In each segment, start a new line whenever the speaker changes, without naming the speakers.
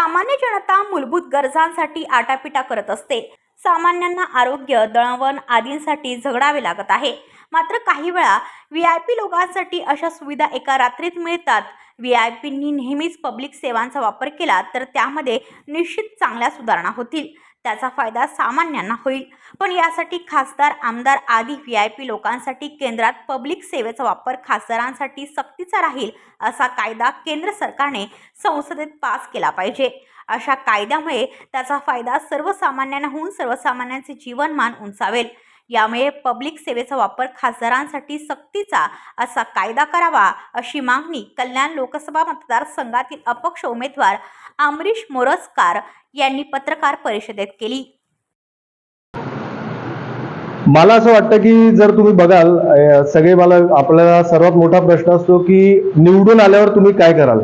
सामान्य जनता मूलभूत गरजांसाठी आटापिटा करत असते. सामान्यांना आरोग्य दळणवळण आदींसाठी झगडावे लागत आहे. मात्र काही वेळा व्ही आय पी लोकांसाठी अशा सुविधा एका रात्रीत मिळतात. व्ही आय पींनी नेहमीच पब्लिक सेवांचा वापर केला तर त्यामध्ये निश्चित चांगल्या सुधारणा होतील. त्याचा फायदा सामान्यांना होईल. पण यासाठी खासदार आमदार आदी व्ही आय पी लोकांसाठी केंद्रात पब्लिक सेवेचा वापर खासदारांसाठी सक्तीचा राहील असा कायदा केंद्र सरकारने संसदेत पास केला पाहिजे. अशा कायद्यामुळे त्याचा फायदा सर्वसामान्यांना होऊन सर्वसामान्यांचे जीवनमान उंचावेल. यामुळे पब्लिक सेवेचा वापर खासदारांसाठी सक्तीचा असा कायदा करावा अशी मागणी कल्याण लोकसभा मतदारसंघातील अपक्ष उमेदवार अमरीश मोरजकार यांनी पत्रकार परिषदेत केली.
मला असं वाटतं की जर तुम्ही बघाल सगळे मला आपल्याला सर्वात मोठा प्रश्न असतो की निवडून आल्यावर तुम्ही काय कराल?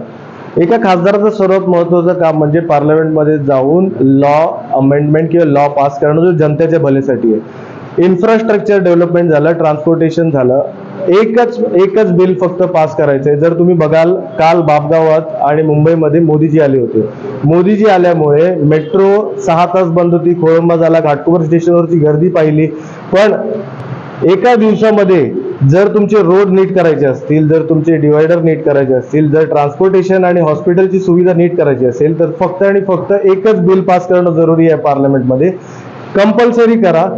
एका खासदाराचं सर्वात महत्वाचं काम म्हणजे पार्लमेंटमध्ये जाऊन लॉ अमेंडमेंट किंवा लॉ पास करणं जो जनतेच्या भलेसाठी आहे. इन्फ्रास्ट्रक्चर डेव्हलपमेंट झालं ट्रान्सपोर्टेशन झालं. एकच एकच बिल फक्त पास करायचंय. जर तुम्ही बघाल काल बापगावात आणि मुंबईमध्ये मोदीजी आले होते. मोदीजी आल्यामुळे मेट्रो सहा तास बंद होती खोळंबा झाला घाटकोपर स्टेशनवरची गर्दी पाहिली. पण एका दिवसामध्ये जर तुमचे रोड नीट करायचे असतील जर तुमचे डिवायडर नीट करायचे असतील जर ट्रान्सपोर्टेशन आणि हॉस्पिटलची सुविधा नीट करायची असेल तर फक्त आणि फक्त एकच बिल पास करणं जरुरी आहे पार्लमेंटमध्ये कंपल्सरी करा.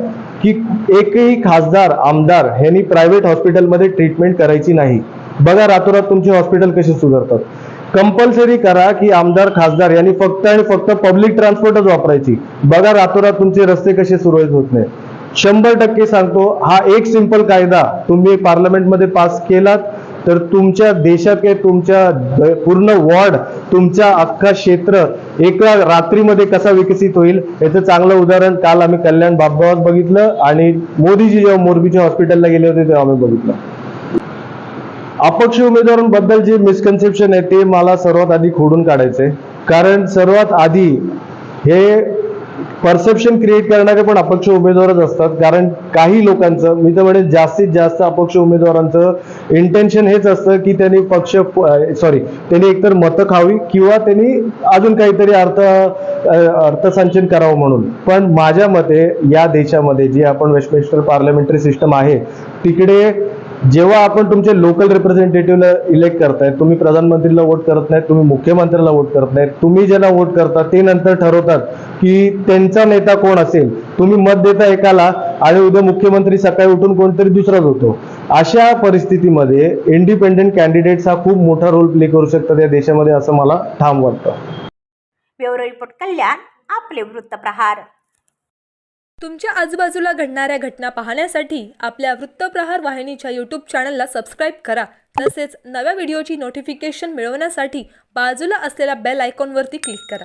की एकही खासदार आमदार ह्यांनी प्रायव्हेट हॉस्पिटलमध्ये ट्रीटमेंट करायची नाही. बघा रातोरात तुमचे हॉस्पिटल कसे सुधारतात. कंपल्सरी करा की आमदार खासदार यांनी फक्त आणि फक्त पब्लिक ट्रान्सपोर्टच वापरायची. बघा रातोरात तुमचे रस्ते कसे सुरळीत होत नाही. शंभर टक्के सांगतो हा एक सिंपल कायदा तुम्ही पार्लमेंटमध्ये पास केलात तर तुमच्या देशात काही तुमच्या पूर्ण वॉर्ड तुमच्या अख्खा क्षेत्र एका रात्रीमध्ये कसा विकसित होईल याचं चांगलं उदाहरण काल आम्ही कल्याण बापगावात बघितलं आणि मोदीजी जेव्हा मोरबीच्या हॉस्पिटलला गेले होते तेव्हा आम्ही बघितलं. अपक्ष उमेदवारांबद्दल जे मिसकन्सेप्शन आहे ते मला सर्वात आधी खोडून काढायचंय. कारण सर्वात आधी हे परसेप्शन क्रिएट करणारे पण अपक्ष उमेदवारच असतात. कारण काही लोकांचं मी तर म्हणेन जास्तीत जास्त अपक्ष उमेदवारांचं इंटेन्शन हेच असतं की त्यांनी पक्ष सॉरी त्यांनी एकतर मतं खावी किंवा त्यांनी अजून काहीतरी अर्थ अर्थसंचन करावं म्हणून. पण माझ्या मते या देशामध्ये जी आपण वेस्टमिन्स्टर पार्लमेंटरी सिस्टम आहे तिकडे जेव्हा आपण तुमचे लोकल रिप्रेझेंटेटिव्हला इलेक्ट करताय तुम्ही प्रधानमंत्रीला वोट करत नाही तुम्ही मुख्यमंत्र्याला वोट करत नाही तुम्ही ज्यांना वोट करता ते नंतर ठरवतात की त्यांचा नेता कोण असेल? तुम्ही मत देता एकाला आणि उद्या मुख्यमंत्री सकाळी उठून कोणतरी दुसराच होतो. अशा परिस्थितीमध्ये इंडिपेंडेंट कॅन्डिडेट्स हा खूप मोठा रोल प्ले करू शकतात या देशामध्ये असं मला ठाम वाटतं.
ब्युरो रिपोर्ट कल्याण आपले वृत्तप्रहार
तुमच्या आजूबाजूला घडणाऱ्या घटना पाहण्यासाठी आपल्या वृत्तप्रहार वाहिनीच्या यूट्यूब चॅनलला सबस्क्राईब करा. तसेच नव्या व्हिडिओची नोटिफिकेशन मिळवण्यासाठी बाजूला असलेल्या बेल आयकॉनवरती क्लिक करा.